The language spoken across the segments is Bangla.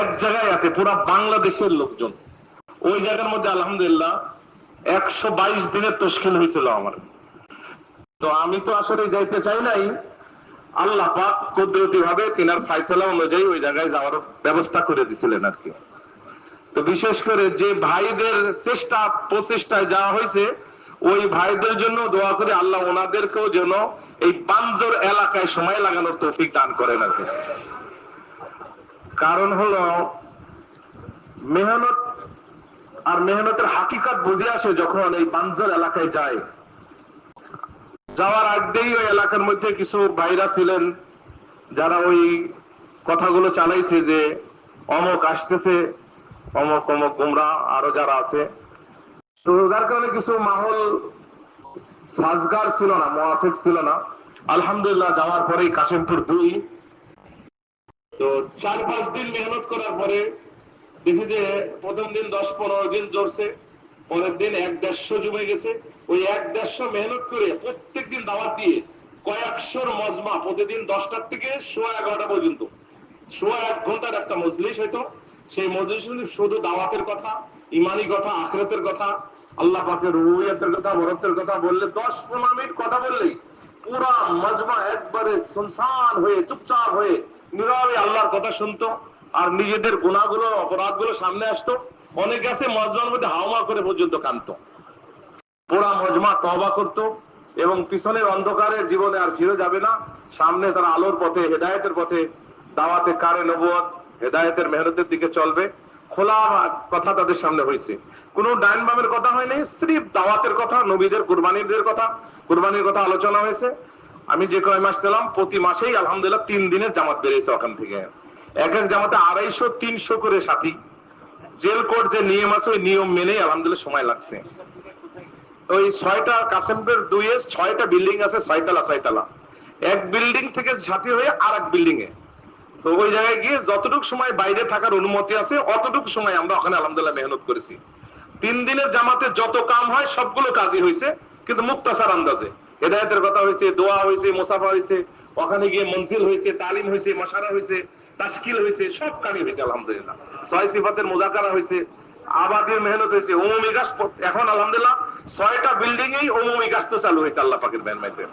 এক জায়গায় আছে, পুরা বাংলাদেশের লোকজন। ওই জায়গার মধ্যে আলহামদুলিল্লাহ একশো বাইশ দিনের তস্কিল হয়েছিল আমার। তো আমি তো আসলে যাইতে চাই নাই, আল্লাহ পাক কুদরতি ভাবে তিনার ফাইসলা অনুযায়ী ওই জায়গায় যাওয়ার ব্যবস্থা করে দিছিলেন আর কি। তো বিশেষ করে যে ভাইদের চেষ্টা, প্রচেষ্টায় যাওয়া হয়েছে, ওই ভাইদের জন্য দোয়া করে আল্লাহ ওনাদেরকেও যেন এই পাঞ্জর এলাকায় সময় লাগানোর তৌফিক দান করেন আর কি। কারণ হলো, মেহনত আর মেহনতের হাকিকত বুঝে আসে যখন এই বাঞ্জর এলাকায় যায়। যাওয়ার আগেই ওই এলাকার মধ্যে কিছু ভাইরা ছিলেন, যারা ওই কথাগুলো চালাইছে যে অমক আসতেছে, অমক অমক গুমরা আরও যারা আছে। তো যার কারণে কিছু মাহল সাজগার ছিল না, মোয়াফিক ছিল না। আলহামদুলিল্লাহ যাওয়ার পরেই কাশিমপুর দুই তো চার, পাঁচ দিন মেহনত করার পরে দেখি যে প্রথম দিন দশ, পনেরো দিন জড়ছে পরের দিন এক দেড়শো জমে গেছে। ওই এক দেড়শো মেহনত করে প্রত্যেক দিন দাওয়াত দিয়ে কয়েকশোর মজমা প্রতিদিন দশটার থেকে সোয়া এগারোটা পর্যন্ত। সোয়া এক ঘণ্টার একটা মজলিস হয়তো সেই মজলিস শুধু দাওয়াতের কথা, ইমানি কথা, আখরাতের কথা, আল্লাহ পাকের রুহিয়াতের কথা বরতের কথা বললে দশ, পনেরো মিনিট কথা বললেই পুরা মজমা একবারে সুনসান হয়ে, চুপচাপ হয়ে নীরবে আল্লাহর কথা শুনতো আর নিজেদের গুণাগুলো, অপরাধগুলো সামনে আসতো। অনেকে আছে মজমার মধ্যে হাওমা করে পর্যন্ত কানতো পুরা মজমা তবা করত এবং পিছনের অন্ধকারে জীবনে আর ফিরে যাবে না। সামনে তারা আলোর পথে, হেদায়েতের পথে, দাওয়াতে কারে নবুয়ত হেদায়েতের মেহনতের দিকে চলবে। খোলা কথা তাদের সামনে হয়েছে। কোন ডাইন বামের কথা হয়নি স্রিফ দাওয়াতের কথা, নবীদের, কুরবানিদের কথা, কুরবানির কথা আলোচনা হয়েছে। আমি যে কয় মাস ছিলাম, প্রতি মাসেই আলহামদুলিল্লাহ তিন দিনের জামাত বেরিয়েছে ওখান থেকে। এক এক জামাতে আড়াইশো, তিনশো করে সাথী। জেল কোর্ট যে নিয়ম আছে, ওই নিয়ম মেনেই আলহামদুলিল্লাহ সময় লাগছে। ওই ছয়টা কাসেমপুর দুইয়ে ছয়টা বিল্ডিং আছে, ছয়তলা ছয়তলা। এক বিল্ডিং থেকে সাথী হয়ে আর এক বিল্ডিং এ তো ওই জায়গায় গিয়ে যতটুকু সময় বাইরে থাকার অনুমতি আছে, অতটুকু সময় আমরা ওখানে আলহামদুলিল্লাহ মেহনত করেছি। তিন দিনের জামাতে যত কাম হয়, সবগুলো কাজই হয়েছে, কিন্তু মুক্তাসার আন্দাজে। হেদায়তের কথা হয়েছে, দোয়া হয়েছে, মুসাফা হয়েছে, ওখানে গিয়ে মনসিল হয়েছে, তালিম হয়েছে, মশারা হয়েছে তাস্কিল হয়েছে, সব কামই হয়েছে, আলহামদুলিল্লাহ। ছয় সিফাতের মোজাকারা হয়েছে, আবাদের মেহনত হয়েছে অমুমি গাছ এখন আলহামদুলিল্লাহ ছয়টা বিল্ডিং এই অমুমি গাছ তো চালু হয়েছে, আল্লাহ পাকের মেহনতে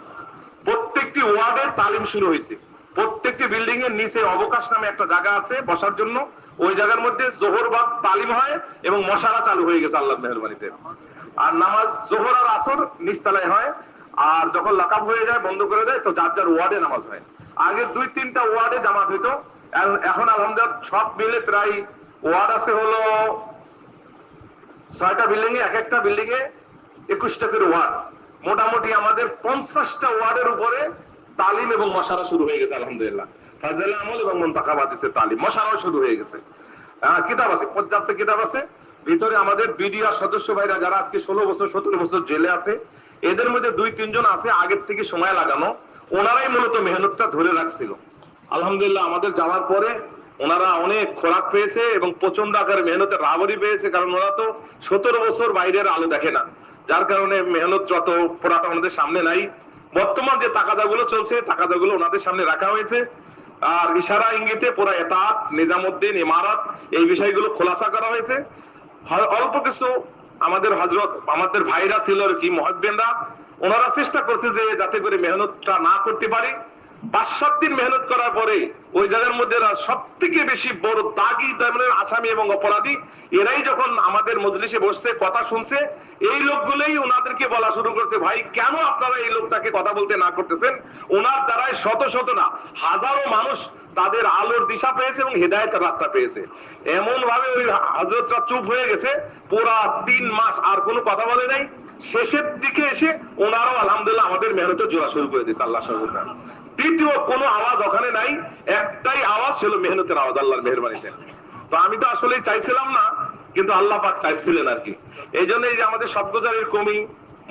প্রত্যেকটি ওয়ার্ডে তালিম শুরু হয়েছে। প্রত্যেকটি বিল্ডিং এর নিচে অবকাশ নামে একটা জায়গা আছে বসার জন্য। ওই জায়গার মধ্যে জোহর বাদ তালিম হয় এবং মশারা চালু হয়ে গেছে আল্লাহ মেহরবানিতে। আর নামাজ জোহর আর আসর নিচতলায় হয়। আর যখন লাকাব হয়ে যায়, বন্ধ করে দেয়, তো যার যার ওয়ার্ডে নামাজ হয়। আগে দুই তিনটা ওয়ার্ডে জামাত হইতো। এখন- আলহামদুলিল্লাহ সব মিলে প্রায় ওয়ার্ড আছে হলো ছয়টা বিল্ডিং এ, এক একটা বিল্ডিং এ একুশটা করে ওয়ার্ড। মোটামুটি আমাদের পঞ্চাশটা ওয়ার্ডের উপরে তালিম এবং মশারা শুরু হয়ে গেছে, আলহামদুলিল্লাহ। ফাজল আমল এবং মন্তাকাবাদিসের তালিম, মশারাও শুরু হয়ে গেছে। কিতাব আছে, পর্যাপ্ত কিতাব আছে। ভিতরে আমাদের বিডিআর সদস্য ভাইরা যারা আজকে ষোলো বছর, সতেরো বছর জেলে আছে, এদের মধ্যে দুই, তিনজন আছে আগের থেকে সময় লাগানো। ওনারাই মূলত মেহনতটা ধরে রাখছিল। আলহামদুলিল্লাহ আমাদের যাওয়ার পরে ওনারা অনেক খোরাক পেয়েছে এবং প্রচণ্ড আকারে মেহনতের রাবরি পেয়েছে, কারণ ওরা তো সতেরো বছর বাইরের আলো দেখে না। যার কারণে মেহনত যত পড়াটা ওনাদের সামনে নাই। বর্তমান যে তাকাদাগুলো চলছে তাকাদাগুলো ওনাদের সামনে রাখা হয়েছে। আর ইশারা ইঙ্গিতে পুরা এতাত, নিজামুদ্দিন, ইমারত, এই বিষয়গুলো খোলাসা করা হয়েছে। অল্প কিছু আমাদের হজরত আমাদের ভাইরা ছিল কি মহাজবেনরা ওনারা চেষ্টা করছে যে যাতে করে মেহনতটা না করতে পারি। পাঁচ, সাত দিন মেহনত করার পরে ওই জায়গার মধ্যে সব থেকে বেশি বড় দাগি ধরনের আসামি এবং অপরাধী, এরাই যখন আমাদের মজলিসে বসছে, কথা শুনছে, এই লোকগুলোই ওনাদেরকে বলা শুরু করছে, ভাই, কেন আপনারা এই লোকটাকে কথা বলতে না করতেছেন? ওনার দ্বারাই শত শত না, হাজারো মানুষ তাদের আলোর দিশা পেয়েছে এবং হেদায়তের রাস্তা পেয়েছে। এমন ভাবে ওই হজরতরা চুপ হয়ে গেছে, পুরা তিন মাস আর কোনো কথা বলে নাই। শেষের দিকে এসে ওনারাও আলহামদুলিল্লাহ আমাদের মেহনত জোড়া শুরু করে দিয়েছে আল্লাহ সহযোগিতা দ্বিতীয় কোনো আওয়াজ ওখানে নাই, একটাই আওয়াজ ছিল মেহনতের আওয়াজ, আল্লাহর মেহরবানিতে। তো আমি তো আসলে চাইছিলাম না, কিন্তু আল্লাহ পাক চাইছিলেন আর কি। এই জন্য এই যে আমাদের শব্দজারির কমি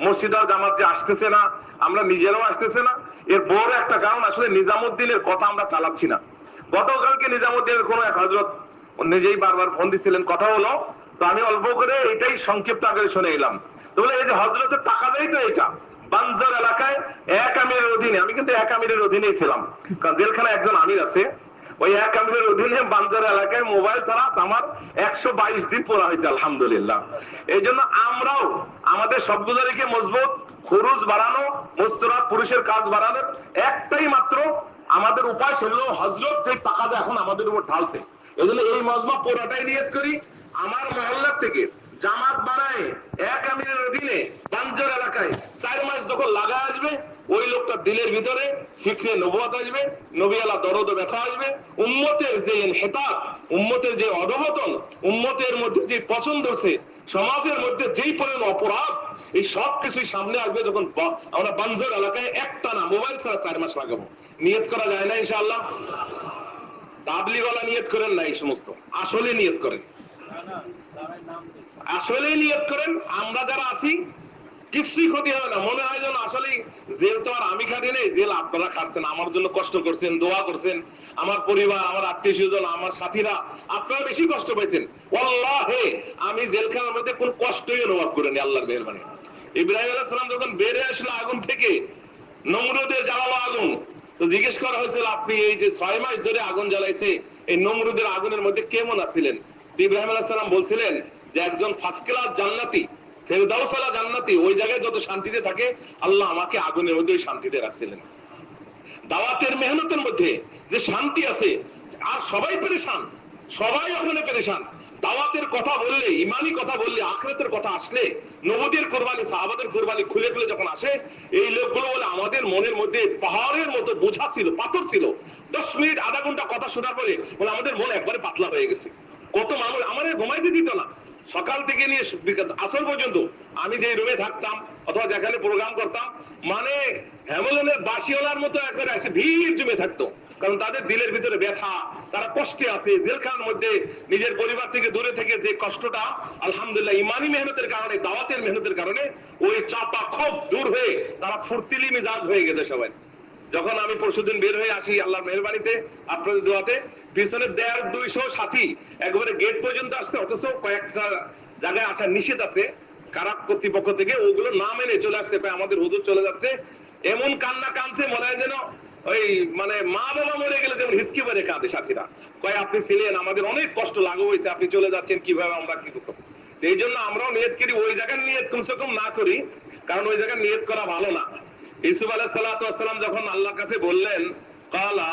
মসজিদার জামাত যে আসতেছে না, আমরা নিজেরাও আসতেছে না। এর বড় একটা কারণ আসলে নিজামুদ্দিনের কথা আমরা চালাচ্ছি না। গতকালকে নিজামুদ্দিনের কোন এক হজরত নিজেই বারবার ফোন দিচ্ছিলেন, কথা হলো, তো আমি অল্প করে এটাই সংক্ষিপ্ত আকারে শুনে এলাম। তো বলে, এই যে হজরতের টাকা দেয় তো এটা। বানজার এলাকায় এক আমিরের অধীনে, আমি কিন্তু এক আমিরের অধীনেই ছিলাম। কারণ জেলখানায় একজন আমির আছে ওই এক আমিরের অধীনে বানজার এলাকায় মোবাইল ছাড়া আমার একশো বাইশ দিন পড়া হয়েছে, আলহামদুলিল্লাহ। এই জন্য আমরাও আমাদের সবগুলোকে মজবুত, খরচ বাড়ানো মস্তরাত পুরুষের কাজ বাড়ানোর একটাই মাত্র আমাদের উপায় সেগুলো হজরত যে যে এখন আমাদের উপর ঢালছে। এই জন্য এই মজমা পুরাটাই নিয়ত করি। আমার মহল্লার থেকে জামাত বানায় এক আমিরের অধীনে বাঞ্জর এলাকায় চার মাস যখন লাগা আসবে ওই লোকটা দিলের ভিতরে ফিক্রে নবুয়াত আসবে নবিয়ালা দরদ ব্যথা আসবে। উম্মতের যে হেতাত উম্মতের যে অধবতন উম্মতের মধ্যে যে পছন্দ হচ্ছে সমাজের মধ্যে যেই পরিমাণ অপরাধ, এই সব কিছুই সামনে আসবে যখন আমরা বাঞ্জর এলাকায় একটা না, মোবাইল ছাড়া চার মাস লাগাবো। নিয়ত করা যায় না ইনশাআল্লাহ। তাবলিগলা নিয়ত করেন না এই সমস্ত। আসলে নিয়ত করেন। আসলে নিয়ত করেন। আমরা যারা আছি কিছুই ক্ষতি হবে না। মনে হয় যেন আসলে জেল তো আর আমি খাটি নেই, জেল আপনারা খাচ্ছেন আমার জন্য কষ্ট করছেন, দোয়া করছেন। আমার পরিবার, আমার আত্মীয় স্বজন, আমার সাথীরা, আপনারা বেশি কষ্ট পেয়েছেন হে আমি জেলখানার মধ্যে কোনো কষ্টই অনুভব করিনি, আল্লাহর মেহরবানি। ইব্রাহিম আলাইহিস সালাম যখন বেড়ে আসলো আগুন থেকে, নমরুদের জ্বালালো আগুন। তো জিজ্ঞেস করা হয়েছিল, আপনি এই যে ছয় মাস ধরে আগুন জ্বালাইছে, এই নমরুদের আগুনের মধ্যে কেমন আছিলেন? ইব্রাহিম আলাইহিস সালাম বলছিলেন যে, একজন ফার্স্ট ক্লাস জান্নাতি ফেরদাউসালা জান্নাতি, ওই জায়গায় যত শান্তিতে থাকে, আল্লাহ আমাকে আগুনের মধ্যে শান্তিতে রাখছিলেন। দাওয়াতের মেহনতের মধ্যে যে শান্তি আছে, আর সবাই পেরেশান, সবাই ওখানে পেরেশান। দাওয়াতের কথা বললে, ইমানি কথা বললে, আখরাতের কথা আসলে নবদের কোরবানি, সাহাবাদের কোরবানি খুলে খুলে যখন আসে, এই লোকগুলো বলে, আমাদের মনের মধ্যে পাহাড়ের মতো বোঝা ছিল, পাথর ছিল। দশ মিনিট, আধা ঘণ্টা কথা শোনার পরে, বলে, আমাদের মন একবারে পাতলা হয়ে গেছে। কত মানুষ আমাদের ঘুমাইতে দিত না। সকাল থেকে নিয়ে আসর পর্যন্ত আমি যে রুমে থাকতাম, অথবা যেখানে প্রোগ্রাম করতাম মানে হ্যামলনের বাসিওয়ালার মতো একবারে এসে ভিড় জমে থাকতো। কারণ তাদের দিলের ভিতরে ব্যথা, তারা কষ্টে আছে, জেলখানার মধ্যে নিজের পরিবার থেকে দূরে থেকে যে কষ্টটা, আলহামদুলিল্লাহ, ইমানি মেহনতের কারণে, দাওয়াতের মেহনতের কারণে, ওই চাপা খুব দূর হয়ে তারা ফুর্তিলি মিজাজ হয়ে গেছে সবাই। যখন আমি পরশুদিন বের হয়ে আসি আল্লাহর মেহরবানিতে, আপনাদের দোয়াতে, পিছনে দেড় দুইশো সাথী একবারে গেট পর্যন্ত আসছে, অথচ কয়েকটা জায়গায় আসা নিষেধ আছে। কারা কর্তৃপক্ষ থেকে ওগুলো না মেনে চলে আসছে আমাদের হুজুর চলে যাচ্ছে। এমন কান্না কানছে মনে হয় যেন ওই মানে মা বাবা মরে গেলে যেমন হিসকি মেরে কাঁদে সাথীরা। কয়, আপনি ছিলেন, আমাদের অনেক কষ্ট লাগু হয়েছে, আপনি চলে যাচ্ছেন, কীভাবে আমরা কি করব এই জন্য আমরাও নিয়ত করি, ওই জায়গার নিয়ত কমসে কম না করি, কারণ ওই জায়গায় নিয়ত করা ভালো না। ইসুফ আলাইহিস সালাতু ওয়াসসালাম যখন আল্লাহর কাছে বললেন, কালা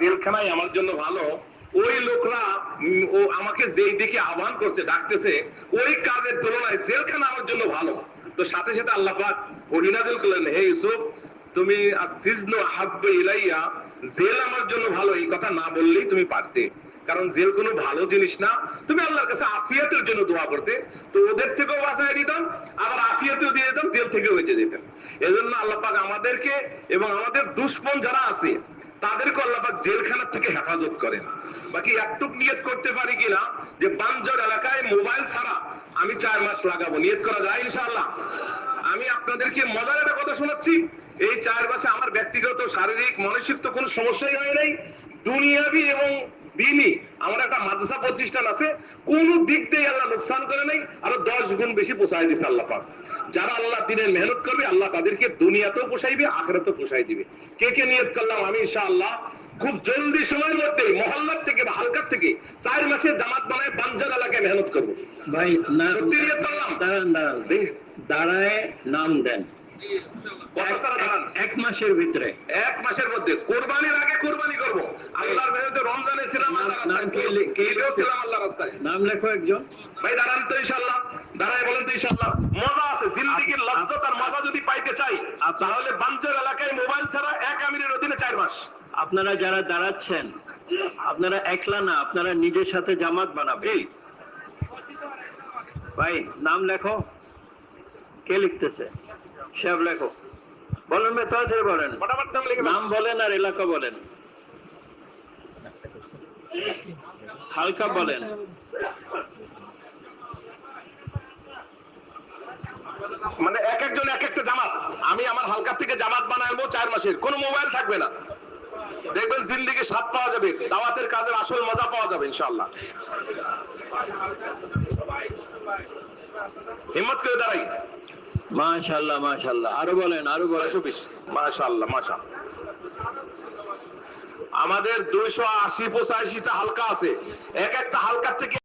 জেলখানাই আমার জন্য ভালো। ওই লোকরা ও আমাকে যেই দিকে আহ্বান করছে, ডাকতেছে, ওই কাজের তুলনায় জেলখানা আমার জন্য ভালো। তো সাথে সাথে আল্লাহ পাক ওহী নাযিল করলেন, হে ইউসুফ, তুমি আহাব্বু ইলাইয়া, জেল আমার জন্য ভালো, এই কথা না বললেই তুমি পারতে। কারণ জেল কোনো ভালো জিনিস না। তুমি আল্লাহর কাছে আফিয়াতের জন্য দোয়া করতে, তো ওদের থেকেও বাঁচাই দিতাম, আবার আফিয়াতেও দিয়ে দিতাম, জেল থেকেও বেঁচে যেতেন এজন্য আল্লাহ পাক আমাদেরকে এবং আমাদের দুশ্মন যারা আছে, তাদেরকে আল্লাহ পাক জেলখানার থেকে হেফাজত করেন। বাকি একটুক নিয়ত করতে পারি কিনা, যে বাঞ্জর এলাকায় মোবাইল ছাড়া আমি চার মাস লাগাবো। নিয়ত করা যায় ইনশাআল্লাহ? আমি আপনাদেরকে মজার একটা কথা শোনাচ্ছি। এই চার মাসে আমার ব্যক্তিগত শারীরিক মানসিক তো কোনো সমস্যাই হয় নাই। দুনিয়াবি এবং দিনই আমার একটা মাদ্রাসা প্রতিষ্ঠান আছে কোন দিক দিয়ে আল্লাহ লোকসান করে নাই আরও দশ গুণ বেশি পোষায় দিচ্ছে আল্লাহ পাক। যারা আল্লাহ দিনের মেহনত করবে আল্লাহ তাদেরকে দুনিয়াতেও পোষাইবে আখেরাতেও পোষাই দিবে। কে কে নিয়ত করলাম আমি ইনশাআল্লাহ? খুব জলদি সময়ের মধ্যে মহল্লার থেকে বা হালকার থেকে চার মাসে জামাত বানায় বাঞ্জার এলাকায় মেহনত করব। ভাই না সত্যি নিয়ত করলাম? দাঁড়ান দাঁড়ান। দাঁড়ায় নাম দেন। এক মাসের ভিতরে। এক মাসের মধ্যে। কোরবানির আগে কোরবানি করব। আল্লাহর মেহনতে রমজানে ছিলাম আল্লাহর রাস্তায়। ছিলাম আল্লাহর রাস্তায়। নাম লেখো একজন। ভাই দাঁড়ান তো ইনশাআল্লাহ। দাঁড়ায় বলেন তো ইনশাআল্লাহ। মজা আছে জিন্দিগির লজ্জত আর মজা যদি পাইতে চাই তাহলে বাঞ্চর এলাকায় মোবাইল ছাড়া এক আমিরের অধীনে চার মাস। আপনারা যারা দাঁড়াচ্ছেন আপনারা একলা না আপনারা নিজের সাথে জামাত বানাবে জি। ভাই নাম লেখো। কে লিখতেছে? সব লেখো। বলেন ভাই তাড়াতাড়ি বলেন। নাম বলেন আর এলাকা বলেন। হালকা বলেন। মানে এক একজন এক একটা জামাত। আমি আমার হালকার থেকে জামাত বানাবো চার মাসের। কোনো মোবাইল থাকবে না। দেখবেন জিন্দিগি স্বাদ পাওয়া যাবে। দাওয়াতের কাজের আসল মজা পাওয়া যাবে ইনশাআল্লাহ। হিম্মত করে দাঁড়াই। মাশাল্লাহ মাশাল্লাহ আরও বলেন আরও বলেন। মাশাল্লাহ মাশাআল্লাহ। আমাদের দুইশো আশি পঁচাশিটা হালকা আছে। এক একটা হালকার থেকে